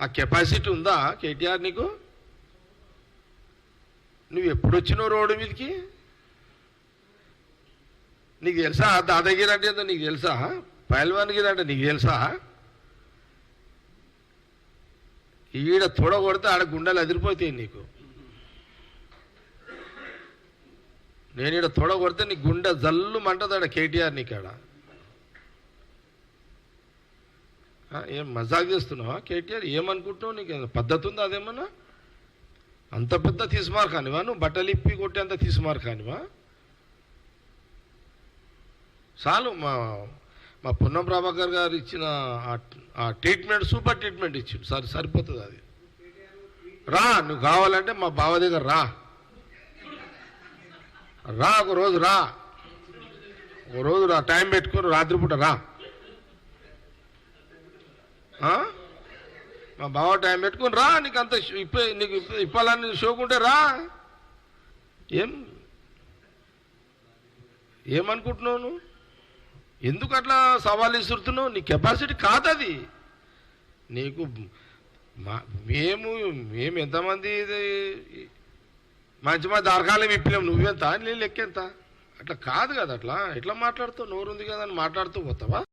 ఆ కెపాసిటీ ఉందా కేటీఆర్ నీకు? నువ్వు ఎప్పుడు వచ్చినావు రోడ్డు మీదకి? నీకు తెలుసా? దాదాగిరి అంటే ఏందో నీకు తెలుసా? పైల్వాన్గిరి అంటే నీకు తెలుసా? ఈడ తొడ కొడితే ఆడ గుండెలు అదిరిపోతాయి నీకు. నేను ఈడ తొడ కొడితే నీ గుండె జల్లు మంటది ఆడ కేటీఆర్ నీకాడ ఆ, ఏం మజాక్ చేస్తున్నావా? కేటీఆర్ ఏమనుకుంటున్నావు? నీకు పద్ధతి ఉందా అదేమన్నా? అంత పెద్ద తీసుమార్ కానివా? నువ్వు బట్టలు ఇప్పి కొట్టేంత తీసుమార్ కానివా? చాలు మా మా పున్నం ప్రభాకర్ గారు ఇచ్చిన ఆ- ట్రీట్మెంట్ సూపర్ ట్రీట్మెంట్ ఇచ్చిండు. సరి సరిపోతుంది అది. రా నువ్వు కావాలంటే మా బావ దగ్గర రా. రా ఒక రోజు రా. ఒక రోజు రా టైం పెట్టుకొని రాత్రిపూట రా. మా బావ టైం పెట్టుకుని రా నీకు అంత ఇప్ప నీకు ఇప్ప- ఇప్పాలని షోకుంటే రా. ఏం? ఏమనుకుంటున్నావు నువ్వు? ఎందుకు అట్లా సవాల్ ఇస్తున్నావు నీ కెపాసిటీ కాదది. నీకు మా మేము మేము ఎంతమంది ఇది మంచి మంది దరకాలం నువ్వెంత? నీ లెక్కెంత? అట్లా కాదు కదా అట్లా. ఎట్లా మాట్లాడుతావు? నోరుంది కదా అని మాట్లాడుతూ పోతావా?